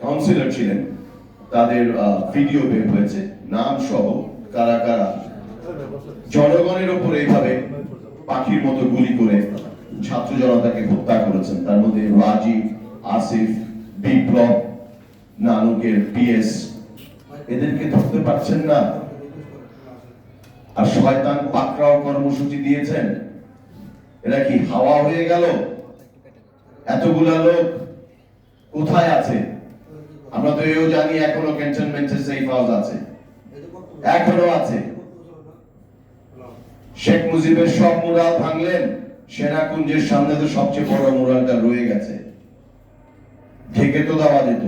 Councillor ছিলেন তাদের video বের হয়েছে। নাম সহ কারা কারা। জনগণের উপর এইভাবে পাখির মতো গুলি করে ছাত্র জনতাকে হত্যা করেছেন। তার মধ্যে রাজীব আসিফ, বিপ্লব, নানুকের পিএস। এদেরকে ধরতে পারছেন না। আর শয়তান পাকড়াও কর্মসূচি দিয়েছেন। এরা কি হাওয়া হয়ে গেল? এতগুলা লোক কোথায় আছে? আমরা তো এও জানি এখনও ক্যান্টনমেন্টে সেফ হাউস আছে। এখনও আছে। শেখ মুজিবের সব মুরাল ভাঙলেন, সেনাকুঞ্জের সামনে তো সবচেয়ে বড় মুরালটা রয়ে গেছে। ঢেকে তো দেওয়া যেত।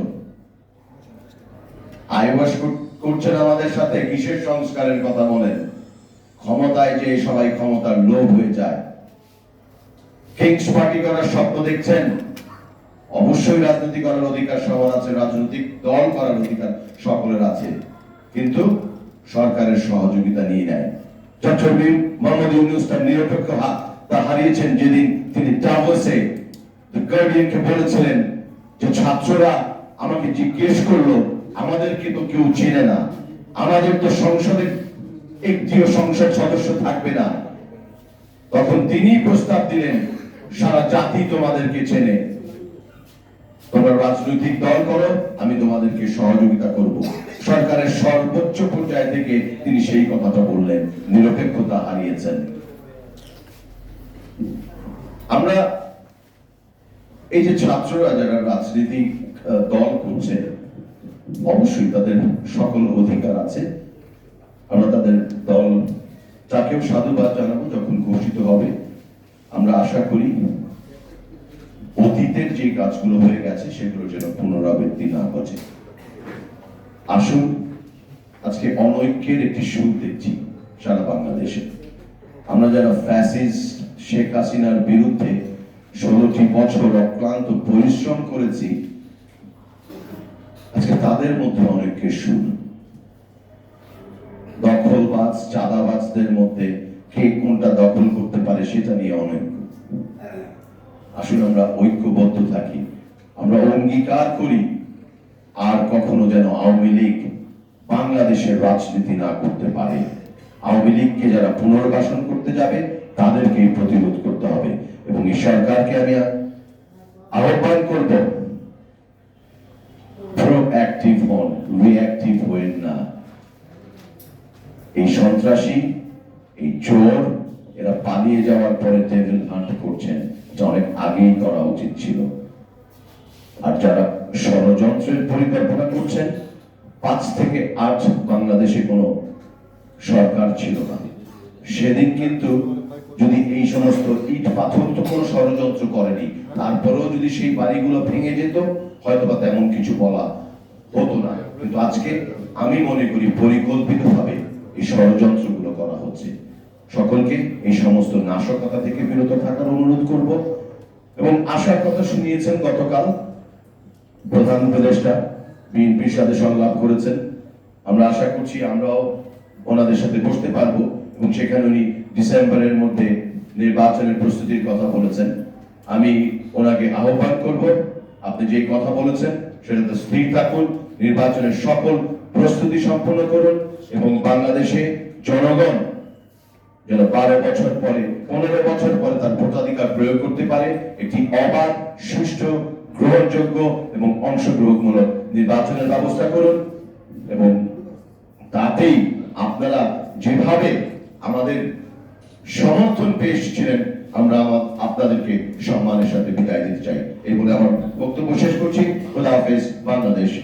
আইবাস করছেন আমাদের সাথে, কিসের সংস্কারের কথা বলেন? ক্ষমতায় যে সবাই ক্ষমতার লোভ হয়ে যায়। কিংস পার্টি করার স্বপ্ন দেখছেন? অবশ্যই রাজনীতি করার অধিকার সবার আছে, রাজনৈতিক দল করার অধিকার সকলের আছে, কিন্তু সরকারের সহযোগিতা নিয়ে নেয়। চট্টগ্রাম মোহাম্মদ ইউনুস তার নিরপেক্ষ হাত তা হারিয়েছেন, যেদিন তিনি ডাভোসে গার্ডিয়ানকে বলেছিলেন যে, ছাত্ররা আমাকে জিজ্ঞেস করল, আমাদেরকে তো কেউ চেনে না। আমাদের তো সংসদে একটিও সংসদ সদস্য থাকবে না। তখন তিনি প্রস্তাব দিলেন, সারা জাতি তোমাদেরকে চেনে। তোমরা রাজনৈতিক দল করো, আমি তোমাদেরকে সহযোগিতা করব। সরকারের সর্বোচ্চ পর্যায় থেকে তিনি সেই কথাটা বললেন, নিরপেক্ষতা হারিয়েছেন। আমরা এই যে ছাত্ররা যারা রাজনীতিক দল করছে, অবশ্যই তাদের সকল অধিকার আছে। আমরা তাদের দল, তাকেও সাধুবাদ জানাব যখন ঘোষিত হবে। আমরা আশা করি অতীতের যে কাজগুলো হয়ে গেছে, সেগুলো যেন পুনরাবৃত্তি না ঘটে। আসুন, আজকে অনৈক্যের একটি সুর দেখছি সারা বাংলাদেশে। আমরা যারা ফ্যাসিস্ট শেখ হাসিনার বিরুদ্ধে ষোলোটি বছর অক্লান্ত পরিশ্রম করেছি, আজকে তাদের মধ্যে অনৈক্যের সুর। দখলবাজ, চাঁদাবাজদের মধ্যে কে কোনটা দখল করতে পারে সেটা আসলে আমরা ঐক্যবদ্ধ থাকি। আমরা অঙ্গীকার করি, আর কখনো যেন আওয়ামী লীগ বাংলাদেশের রাজনীতি না করতে পারে। আওয়ামী লীগকে যারা পুনর্বাসন করতে যাবে তাদেরকে প্রতিরোধ করতে হবে। এবং এই সরকারকে আমি আহ্বান করব প্রোঅ্যাক্টিভ হন রিঅ্যাক্টিভ হয়েন না। এই সন্ত্রাসী, এই চোর, এরা পালিয়ে যাওয়ার পরে টেবিল হান্ট এটা অনেক আগেই করা উচিত ছিল। আর যারা ষড়যন্ত্রের পরিকল্পনা করছেন, পাঁচ থেকে আট বাংলাদেশে কোনো সরকার ছিল না। সেদিন কিন্তু যদি এই সমস্ত ইট পাথর তো কোনো ষড়যন্ত্র করেনি, তারপরেও যদি সেই বাড়িগুলো ভেঙে যেত হয়তো বা তেমন কিছু বলা হতো না। কিন্তু আজকে আমি মনে করি পরিকল্পিতভাবে এই ষড়যন্ত্রগুলো করা হচ্ছে। সকলকে এই সমস্ত নাশকতা থেকে বিরত থাকার অনুরোধ করব এবং আশার কথা শুনিয়েছেন গতকাল প্রধান উপদেষ্টা বিএনপির সাথে সংলাপ করেছেন। আমরা আশা করছি আমরাও ওনাদের সাথে বসতে পারব এবং সেখানে উনি ডিসেম্বরের মধ্যে নির্বাচনের প্রস্তুতির কথা বলেছেন। আমি ওনাকে আহ্বান করব, আপনি যে কথা বলেছেন সেটাতে স্থির থাকুন, নির্বাচনের সকল প্রস্তুতি সম্পন্ন করুন এবং বাংলাদেশে জনগণ যেন বারো বছর পরে, পনেরো বছর পরে তার ভোটাধিকার প্রয়োগ করতে পারে একটি অবাধ, সুষ্ঠু, গ্রহণযোগ্য এবং অংশগ্রহণমূলক নির্বাচনের ব্যবস্থা করুন এবং তাতেই আপনারা যেভাবে আমাদের সমর্থন পেশ ছিলেন আমরা আমা- আপনাদেরকে সম্মানের সাথে বিদায় দিতে চাই। এই বলে আমার বক্তব্য শেষ করছি। খোদা হাফেজ, বাংলাদেশ।